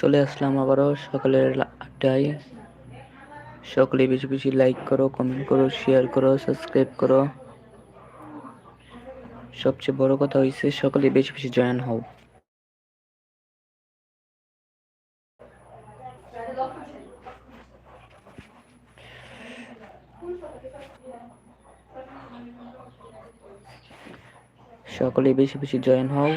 চলে আসলাম আবারও সকালের লা- সকলে বেশি বেশি লাইক করো কমেন্ট করো শেয়ার করো সাবস্ক্রাইব করো। সবচেয়ে বড় কথা হয়েছে সকলে বেশি বেশি জয়েন হও। সকলে বেশি বেশি জয়েন হও।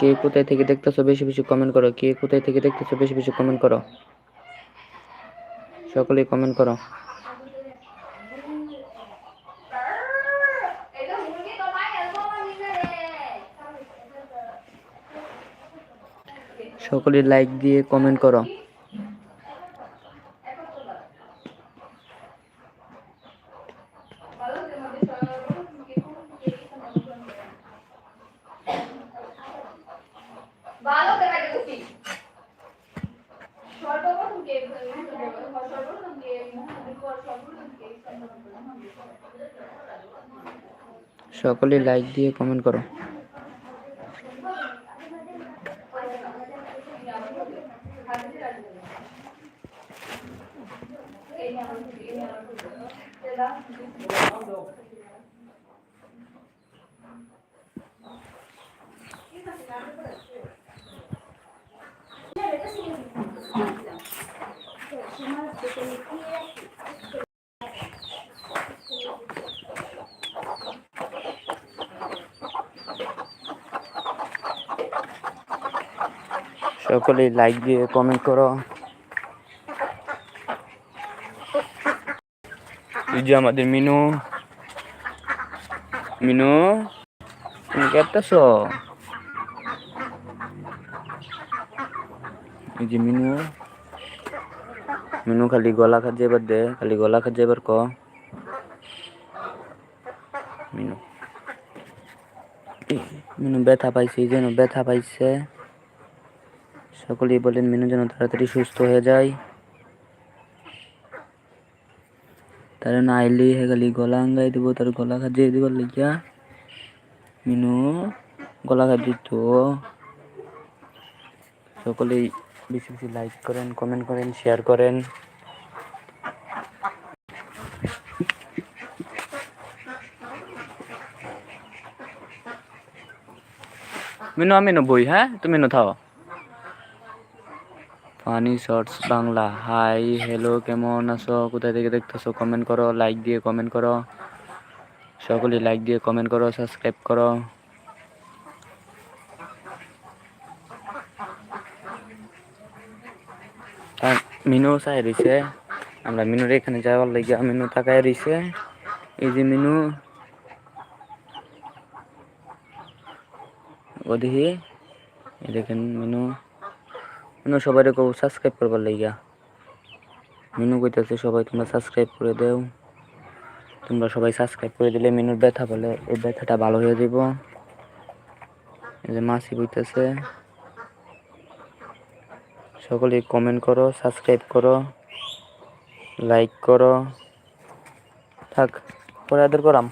কে কোথায় থেকে দেখতেছো? বেশি বেশি কমেন্ট করো। কে কোথায় থেকে দেখতেছো? বেশি বেশি কমেন্ট করো। সকলে কমেন্ট করো। সকলে লাইক দিয়ে কমেন্ট করো ভালো দেখা গেছি সর্বপ্রথম কে সর্বপ্রথম কে সর্বপ্রথম কে সকলে লাইক দিয়ে কমেন্ট করো। সকলে লাইক দিয়ে কমেন্ট করো। এই যে আমাদের মিনু। মিনু, তুমি কেটতেছ এই যে মিনু। মিনু খালি গলা খাত যাইবার দে, খালি গলা খাত যাইবার ক। মিনু। মিনু ব্যথা পাইছে, এই যেন ব্যথা পাইছে। সকলেই বলেন মিনু যেন তাড়াতাড়ি সুস্থ হয়ে যায়। তারা না আইলেই হে খালি গলা আঙ্গাই দিব, তার গলা খাজিয়ে দিবার লাগিয়া মিনু গলা খাজিয়ে তো সকলেই বেশি বেশি লাইক করেন কমেন্ট করেন শেয়ার করেন। মিনু, আমি বই হ্যাঁ? তুমি নো থাও funny shorts Bangla. Hi hello কেমন আছো? কোথায় থেকে দেখতেছো? কমেন্ট করো লাইক দিয়ে কমেন্ট করো। সকলেই লাইক দিয়ে কমেন্ট করো সাবস্ক্রাইব করো। মিনু চাই রয়েছে আমরা মিনুর এখানে যাওয়ার লাগিয়া মিনু তাকায় রয়েছে এই যে মিনু। ও দেখি। দেখেন মিনু। মিনু সবাই কেউ সাবস্ক্রাইব করবার লাগিয়া মিনু কইতেছে, সবাই তোমরা সাবস্ক্রাইব করে দেও। তোমরা সবাই সাবস্ক্রাইব করে দিলে মিনুর ব্যথা বলে, এই ব্যথাটা ভালো হয়ে যাব এই যে মাসি বইতেছে সকলে কমেন্ট করো, সাবস্ক্রাইব করো লাইক করো। থাক, পরে আদর করাম।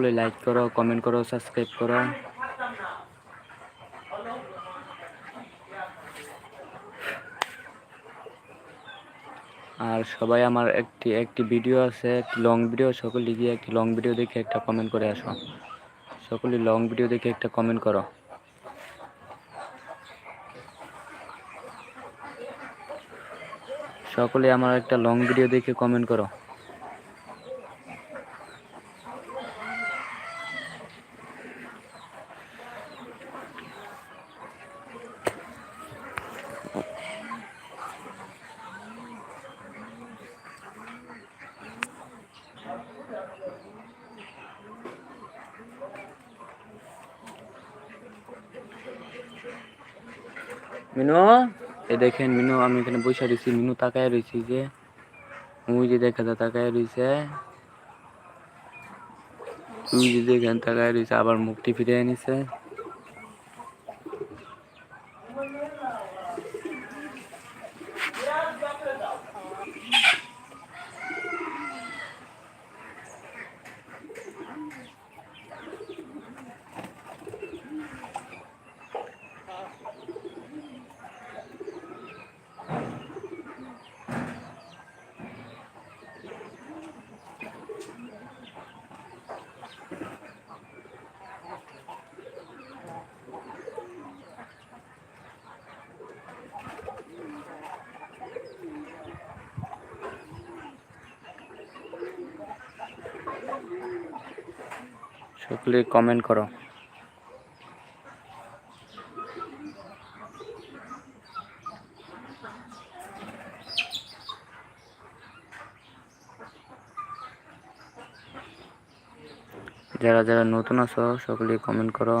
সকলে লাইক করো কমেন্ট করো সাবস্ক্রাইব করো। আর সবাই আমার একটি একটি ভিডিও আছে, একটি লং ভিডিও সকলে গিয়ে একটি লং ভিডিও দেখে একটা কমেন্ট করে আসো। সকলে লং ভিডিও দেখে একটা কমেন্ট করো। সকলে আমার একটা লং ভিডিও দেখে কমেন্ট করো মিনু এই দেখেন মিনু, আমি এখানে বসে রয়েছি। মিনু তাকায় রয়েছি যে। ওই যে দেখা যায় তাকায় রয়েছে। ওই যে দেখেন, তাকায় রয়েছে, আবার মুখটি ফিরে নিছে। সকলে কমেন্ট করো। যারা যারা নতুন আছো, সকলে কমেন্ট করো।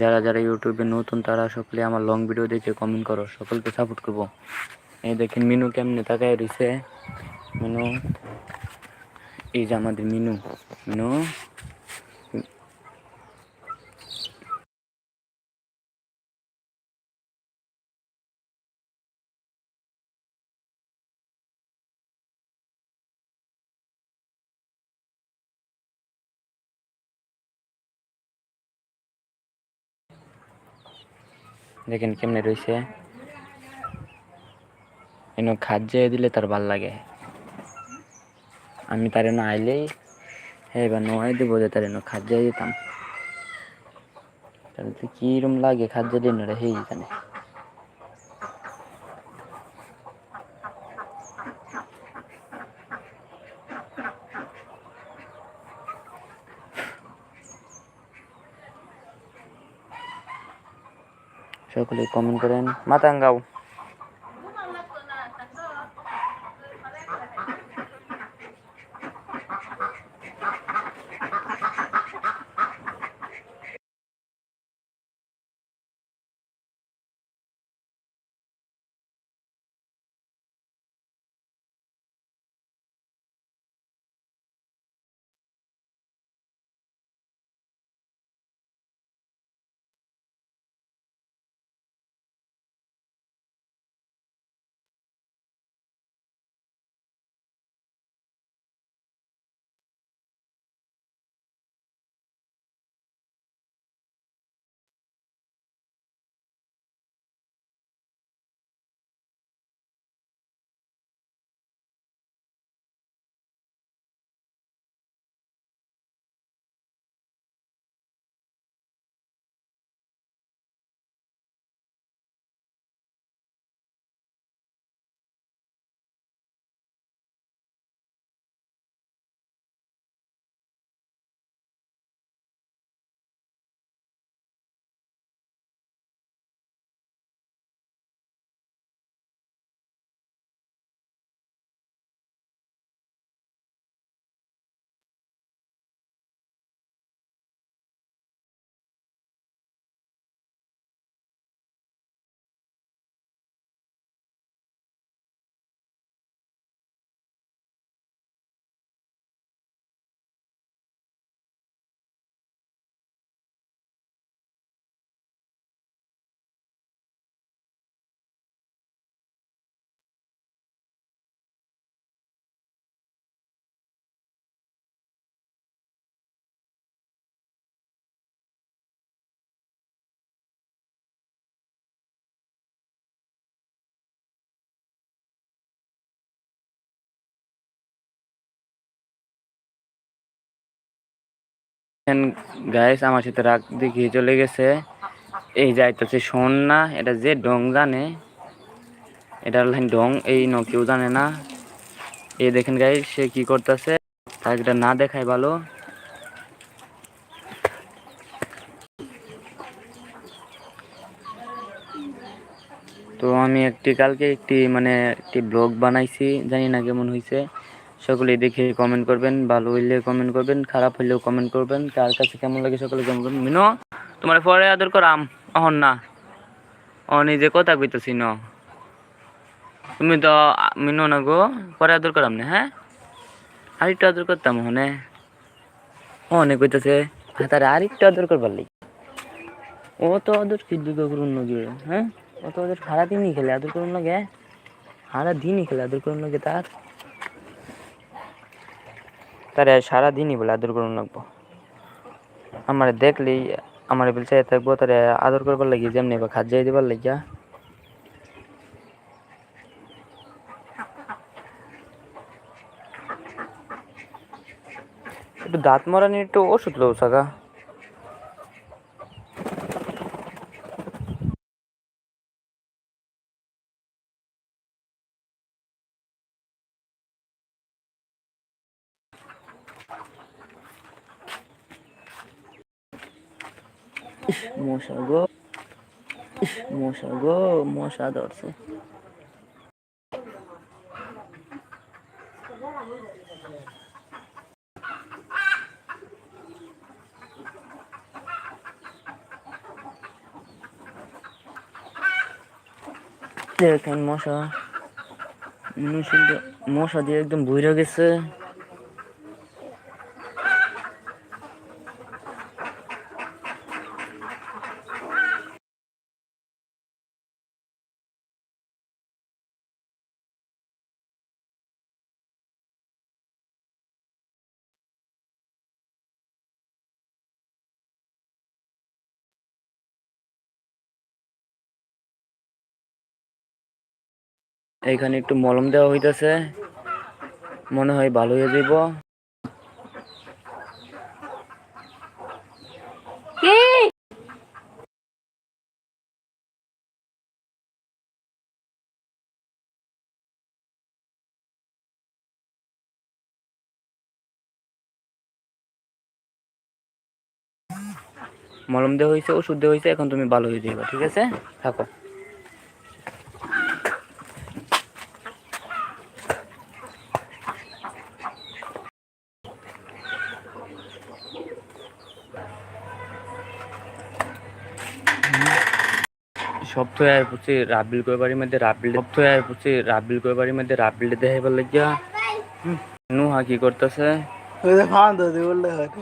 যারা যারা ইউটিউবে নতুন, তারা সকলে আমার লং ভিডিও দেখে কমেন্ট করো। সকলকে সাপোর্ট করব। এই দেখেন মিনু কেমনে তাকায় রয়েছে মিনু, এই যে আমাদের মিনু। মিনু দেখেন কেমনে রয়েছে এনে খাদ্য দিলে তার ভালো লাগে আমি তারে না আইলেই হ্যাঁ এবার নোয়াই দিব যে তার খাদ্যে দিতাম। তাহলে তো লাগে খাদ্যে দিন রে, হেই জানে। সকলে কমেন্ট করেন। মাতাঙ্গাও। গাইস আমার সাথে রাগ দেখিয়ে চলে গেছে। এই যাইতেছে শোন না এটা যে ডং জানে, এটা লাইন ডং, এই ন কেউ জানে না। এই দেখেন গাইস সে কি করতেছে, তাকে এটা না দেখাই ভালো। তো আমি একটি, কালকে একটি মানে একটি ব্লগ বানাইছি, জানি না কেমন হয়েছে সকলে দেখে কমেন্ট করবেন, ভালো হইলে কমেন্ট করবেন, খারাপ হইলেও কমেন্ট করবেন। কার কাছে কেমন লাগে সকলে কমেন্ট করবেন। মিনো, তোমার পরে আদর করাম। অহন না। ও নিজে কথা কইতেছি ন। তুমি তো মিনো না গো পরে আদর করাম না হ্যাঁ? আরেকটু আদর করতাম হনে অনেক কইতেছে তারে আরেকটু আদর করবার লাগি। ও তো আদর কি দুর্গ করুন নগে হ্যাঁ? ও তো ওদের সারা দিনই খেলে, আদর করুন লাগে সারা দিনই খেলে, আদর করুন লাগে তার। তারে সারাদিনই বলে আদর করুন লাগবো। আমার দেখলি আমার বলছে থাকব, তারে আদর করবার লাগি যেমনি বা খাদ্য দিবার লাগিয়া। একটু দাঁত মরানি একটু ওষুধ লো সাগা। মশা গো মশা গো মশা ধরছে দেখেন মশা মশা দিয়ে একদম বইরা গেছে। এইখানে একটু মলম দেওয়া হইতেছে। মনে হয় ভালো হয়ে যাইব। মলম দেওয়া হয়েছে ওষুধ দেওয়া হয়েছে এখন তুমি ভালো হয়ে যাবে ঠিক আছে? থাকো। শব্দ আয় বুঝছি রাবিল কয় বাড়ির মধ্যে রাবিল শব্দ আয় বুঝছি রাবিল কয় বাড়ির মধ্যে রাবিল দেখাইবার লাগিয়া নুহা কি করতেছে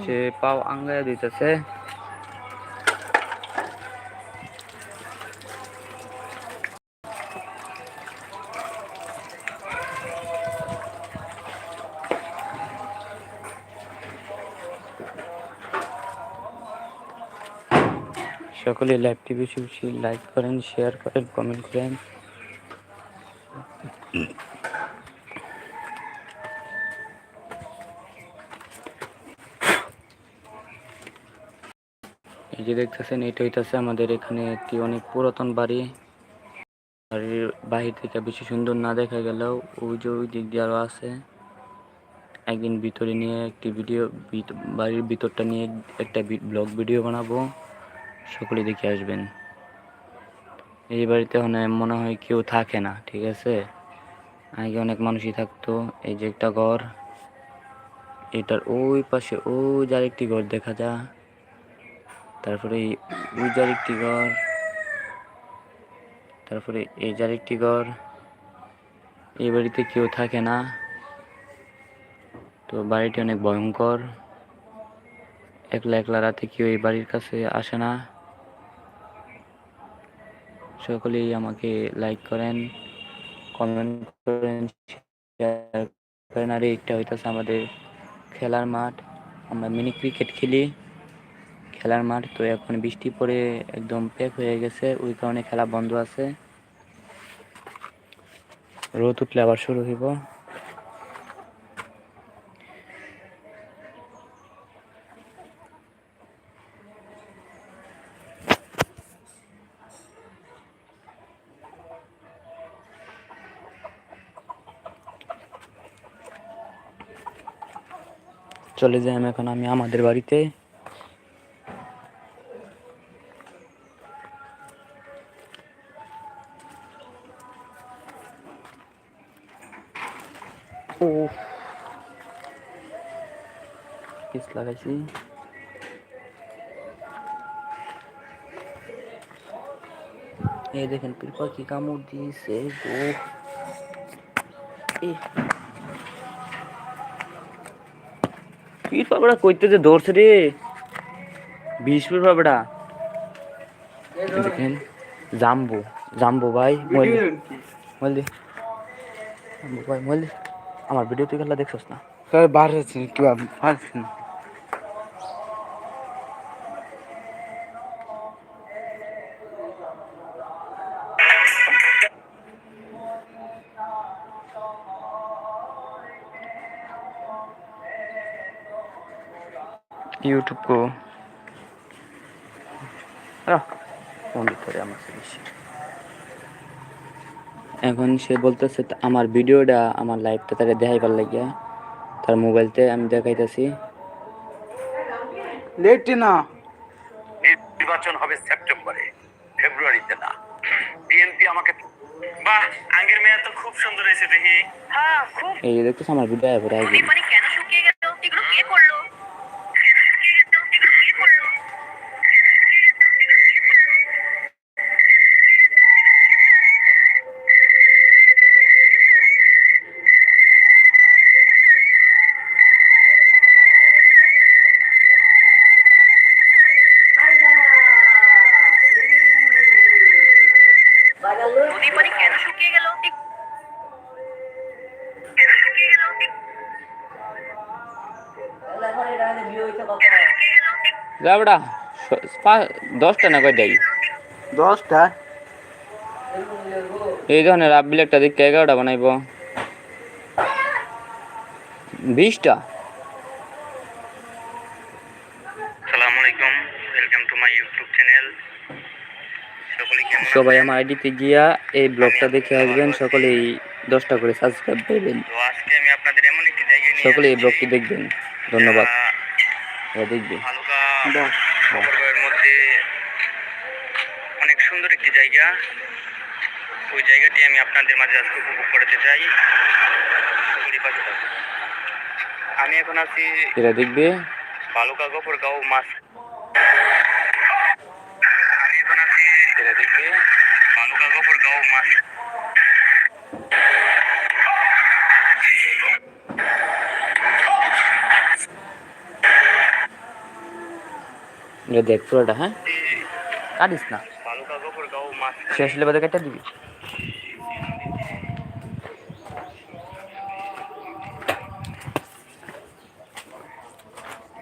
সে পাও আঙ্গায় দিতেছে। সকলে লাইভটি বেশি বেশি লাইক করেন, শেয়ার করেন, কমেন্ট করেন। এই যে দেখতেছেন, এটা হইতাছে আমাদের এখানে একটি অনেক পুরাতন বাড়ি। বাড়ির বাহির থেকে বেশি সুন্দর না দেখা গেলেও ওই যে ওই দিক দিয়ে আরও আছে। একদিন ভিতরে নিয়ে একটি ভিডিও বাড়ির ভিতরটা নিয়ে একটা ব্লগ ভিডিও বানাবো। সকলে দেখে আসবেন। এই বাড়িতে এখন মনে হয় কেউ থাকে না, ঠিক আছে? আগে অনেক মানুষই থাকতো, এই যে একটা ঘর, এটার ওই পাশে ওই যার একটি ঘর দেখা যা। তারপরে ওই যে একটি ঘর, তারপরে এই যে আরেকটি ঘর, এই বাড়িতে কেউ থাকে না। তো বাড়িটি অনেক ভয়ঙ্কর। একলা একলা রাতে কেউ এই বাড়ির কাছে আসে না। সকলেই আমাকে লাইক করেন কমেন্ট করেন শেয়ার করেন। আর এইটা হইতেছে আমাদের খেলার মাঠ। আমরা মিনি ক্রিকেট খেলি, খেলার মাঠ। তো এখন বৃষ্টি পড়ে একদম প্যাক হয়ে গেছে, ওই কারণে খেলা বন্ধ আছে। রোদ উঠলে আবার শুরু হইব। চলে যাই আমি এখন আমি আমাদের বাড়িতে ও কিস লাগাইছি এই দেখেন পীর পাখি কামড় দিয়েছে গো পীর পাবড়া কইতে যে ধরছে রে। বিশ পীর পাবড়া দেখেন, জাম্বু জাম্বু ভাই মলি মলি জাম্বু ভাই মলি আমার ভিডিও তুই খেলা দেখছস না? বার কি পারছি यूट्यूब को রাখ, ফোন দিতে হবে আমার সাথে বেশি। এখন সে বলতেছে তা- আমার ভিডিওটা আমার লাইভটা তাকে দেখাইবার লাগিয়া তার মোবাইলতে আমি দেখাইতেছি লেট না নির্বাচন হবে সেপ্টেম্বরে ফেব্রুয়ারিতে না বিএনপি আমাকে বাহ আঙ্গের মেয়ে তো খুব সুন্দর হয়েছে দেখি হ্যাঁ খুব এই যে দেখতেছে আমার ভিডিও এবার আগে নদীর পানি কেন শুকিয়ে গেল? কেন শুকিয়ে গেল? যা বেটা স- পা- দশটা না কয় দেয় দশটা। এই ধরনের রাব্বিল একটা দিকে এগারোটা বানাইব। বিশটা? সবাই আমার আইডিতে গিয়া এই ব্লগটা দেখে আসবেন সকলেই দশটা করে সাবস্ক্রাইব করবেন। সকলে এই ব্লগটি দেখবেন। ধন্যবাদ। হ্যাঁ, দেখবেন। অনেক সুন্দর একটি জায়গা। ওই জায়গাটি আমি আপনাদের মাঝে আজকে উপভোগ করতে চাই। আমি এখন আছি এরা দেখবে। বালুকা গোপরগাঁও মাছ এটা দেখ, পুরোটা হ্যাঁ? কাটিস না। শেষ হলে বাদে কেটে দিবি।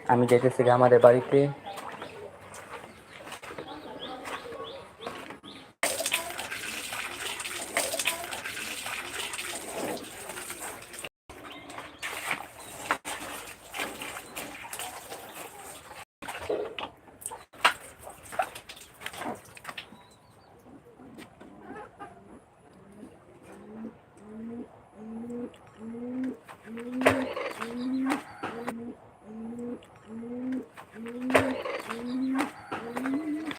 আমি যেতেছি আমাদের বাড়িতে